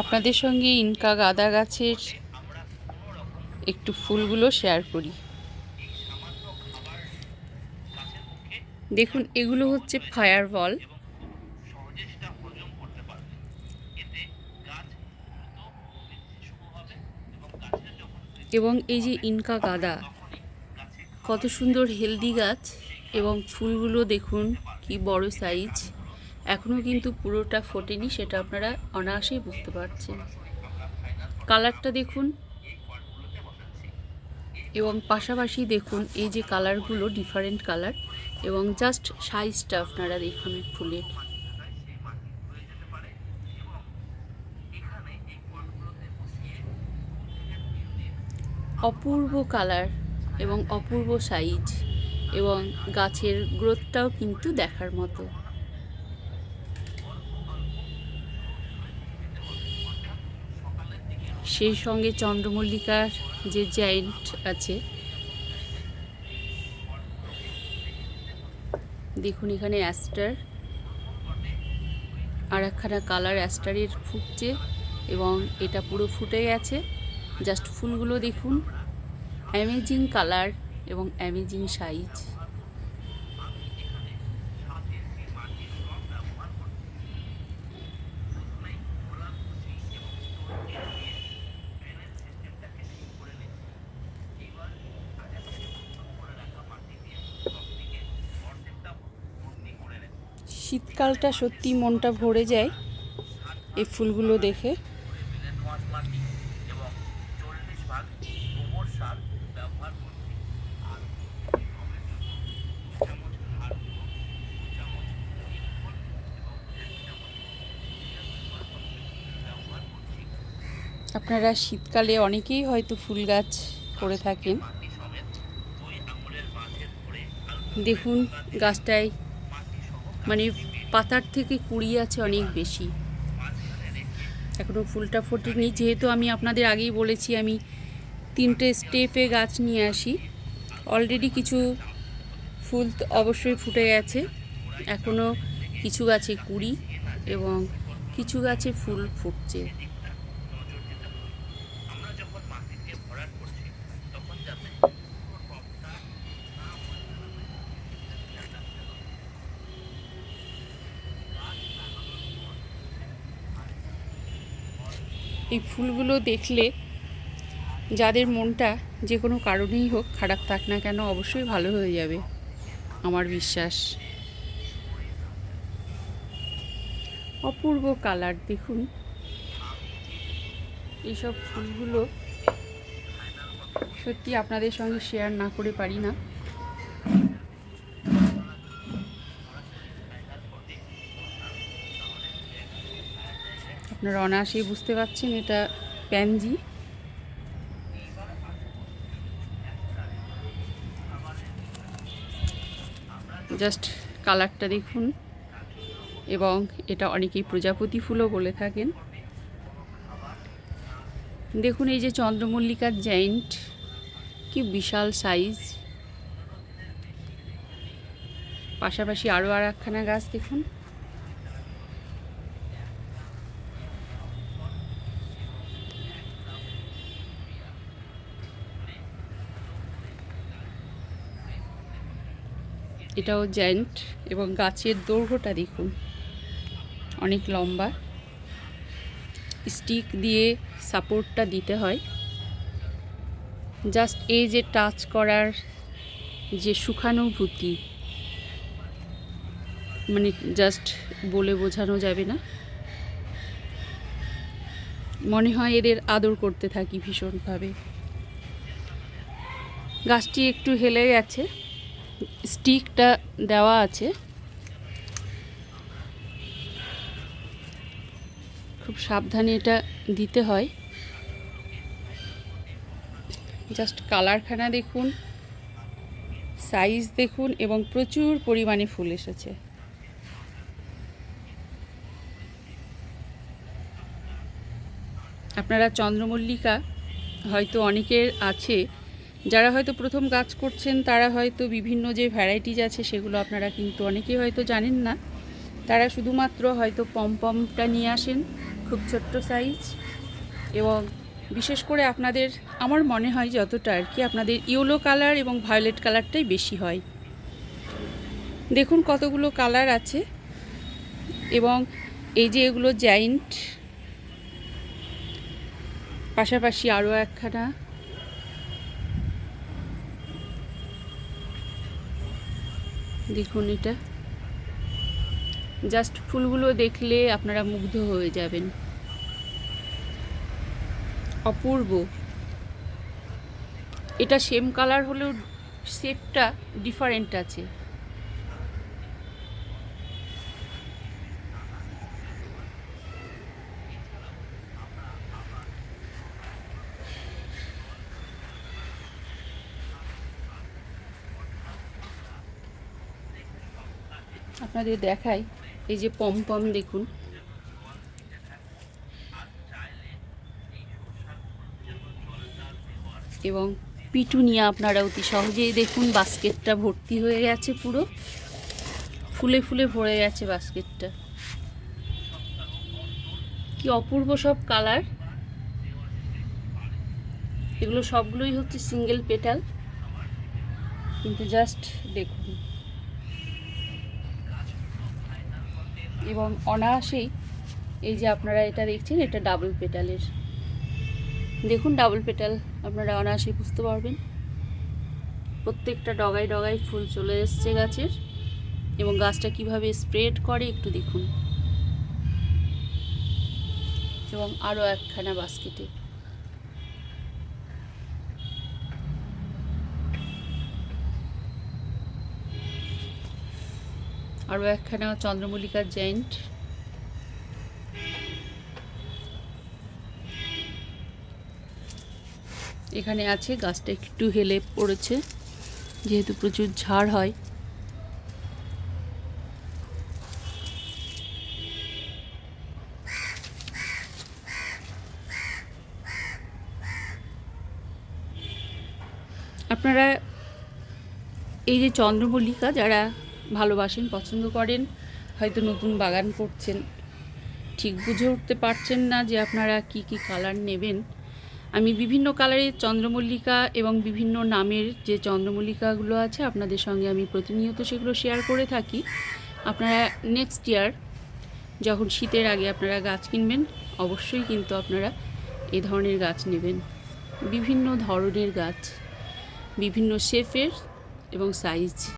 আপনাদের সঙ্গে ইনকা গাঁদা গাছের একটু ফুলগুলো শেয়ার করি। দেখুন, এগুলো হচ্ছে ফায়ার বল এবং এই যে ইনকা গাঁদা, কত সুন্দর হেলদি গাছ এবং ফুলগুলো দেখুন, কি বড় সাইজ এখনও কিন্তু পুরোটা ফোটেনি, সেটা আপনারা অনায়াসেই বুঝতে পারছেন। কালারটা দেখুন। এবং পাশাপাশি দেখুন, এই যে কালারগুলো ডিফারেন্ট কালার। এবং জাস্ট সাইজটা আপনারা দেখুন ফুলের অপূর্ব কালার এবং অপূর্ব সাইজ এবং গাছের গ্রোথটাও কিন্তু দেখার মতো। সেই সঙ্গে চন্দ্রমল্লিকার যে জায়েন্ট আছে। দেখুন এখানে অ্যাস্টার আর একখানা কালার অ্যাস্টারের ফুটছে এবং এটা পুরো ফুটে গেছে। জাস্ট ফুলগুলো দেখুন। অ্যামেজিং কালার এবং অ্যামেজিং সাইজ শীতকালটা সত্যি মনটা ভরে যায় এই ফুলগুলো দেখে। আপনারা শীতকালে অনেকেই হয়তো ফুল গাছ করে থাকেন। দেখুন, গাছটায় মানে পাতার থেকে কুড়ি আছে অনেক বেশি। এখনও ফুলটা ফোটেনি। যেহেতু আমি আপনাদের আগেই বলেছি, আমি তিনটে স্টেপে গাছ নিয়ে আসি। অলরেডি কিছু ফুল অবশ্যই ফুটে গেছে। এখনও কিছু গাছে কুড়ি এবং কিছু গাছে ফুল ফুটছে। এই ফুলগুলো দেখলে যাদের মনটা যে কোনো কারণেই হোক খারাপ থাক না কেন অবশ্যই ভালো হয়ে যাবে, আমার বিশ্বাস। অপূর্ব কালার, দেখুন। এইসব ফুলগুলো সত্যি আপনাদের সঙ্গে শেয়ার না করে পারি না। আপনারা অনায়াসেই বুঝতে পারছেন, এটা প্যানজি। জাস্ট কালারটা দেখুন, এবং এটা অনেকেই প্রজাপতি ফুলও বলে থাকেন। দেখুন, এই যে চন্দ্রমল্লিকার জাইন্ট কি বিশাল সাইজ। পাশাপাশি আরও আর একখানা গাছ দেখুন। এটাও জায়েন্ট এবং গাছের দৈর্ঘ্যটা দেখুন, অনেক লম্বা। স্টিক দিয়ে সাপোর্টটা দিতে হয়। জাস্ট এই যে টাচ করার যে সুখানুভূতি মানে জাস্ট বলে বোঝানো যাবে না। মনে হয় এদের আদর করতে থাকি ভীষণভাবে। গাছটি একটু হেলে গেছে। স্টিকটা দেওয়া আছে। খুব সাবধানে এটা দিতে হয়। জাস্ট কালারখানা দেখুন, সাইজ দেখুন এবং প্রচুর পরিমাণে ফুল এসেছে। আপনারা চন্দ্রমল্লিকা হয়তো অনেকের আছে যারা হয়তো প্রথম গাছ করছেন, তারা হয়তো বিভিন্ন যে ভ্যারাইটিজ আছে সেগুলো আপনারা কিন্তু অনেকেই হয়তো জানেন না। তারা শুধুমাত্র হয়তো পমপমটা নিয়ে আসেন, খুব ছোট্ট সাইজ এবং বিশেষ করে আপনাদের, আমার মনে হয় যতটা আর কি, আপনাদের ইয়েলো কালার এবং ভায়োলেট কালারটাই বেশি হয়। দেখুন কতগুলো কালার আছে, এবং এই যে এগুলো জাইন্ট পাশাপাশি আরও একখানা দেখুন এটা। জাস্ট ফুলগুলো দেখলে আপনারা মুগ্ধ হয়ে যাবেন। অপূর্ব। এটা সেম কালার হলেও শেপটা ডিফারেন্ট আছে। আপনাদের দেখাই। এই যে পম পম দেখুন। এবং পিটুনিয়া আপনারা অতি সহজেই দেখুন, বাস্কেটটা ভর্তি হয়ে গেছে পুরো। ফুলে ফুলে ভরে গেছে বাস্কেটটা। কি অপূর্ব সব কালার। এগুলো সবগুলোই হচ্ছে সিঙ্গেল পেটাল। কিন্তু জাস্ট দেখুন। এবং অনায়াসেই এই যে আপনারা এটা দেখছেন, এটা ডাবল পেটালের দেখুন ডাবল পেটাল আপনারা অনায়াসেই বুঝতে পারবেন। প্রত্যেকটা ডগায় ডগায় ফুল চলে এসছে গাছের এবং গাছটা কীভাবে স্প্রেড করে একটু দেখুন। এবং আরও একখানা বাস্কেটে আরও একখানা চন্দ্রমল্লিকার জেন্ট। এখানে আছে, গাছটা একটু হেলে পড়েছে, যেহেতু প্রচুর ঝাড় হয়। আপনারা এই যে চন্দ্রমল্লিকা, যারা ভালোবাসেন, পছন্দ করেন, হয়তো নতুন বাগান করছেন। ঠিক বুঝে উঠতে পারছেন না যে আপনারা কি কি কালার নেবেন। আমি বিভিন্ন কালারের চন্দ্রমল্লিকা এবং বিভিন্ন নামের যে চন্দ্রমল্লিকাগুলো আছে, আপনাদের সঙ্গে আমি প্রতিনিয়ত সেগুলো শেয়ার করে থাকি। আপনারা নেক্সট ইয়ার যখন শীতের আগে আপনারা গাছ কিনবেন, অবশ্যই কিন্তু আপনারা এ ধরনের গাছ নেবেন। বিভিন্ন ধরনের গাছ, বিভিন্ন শেফের এবং সাইজ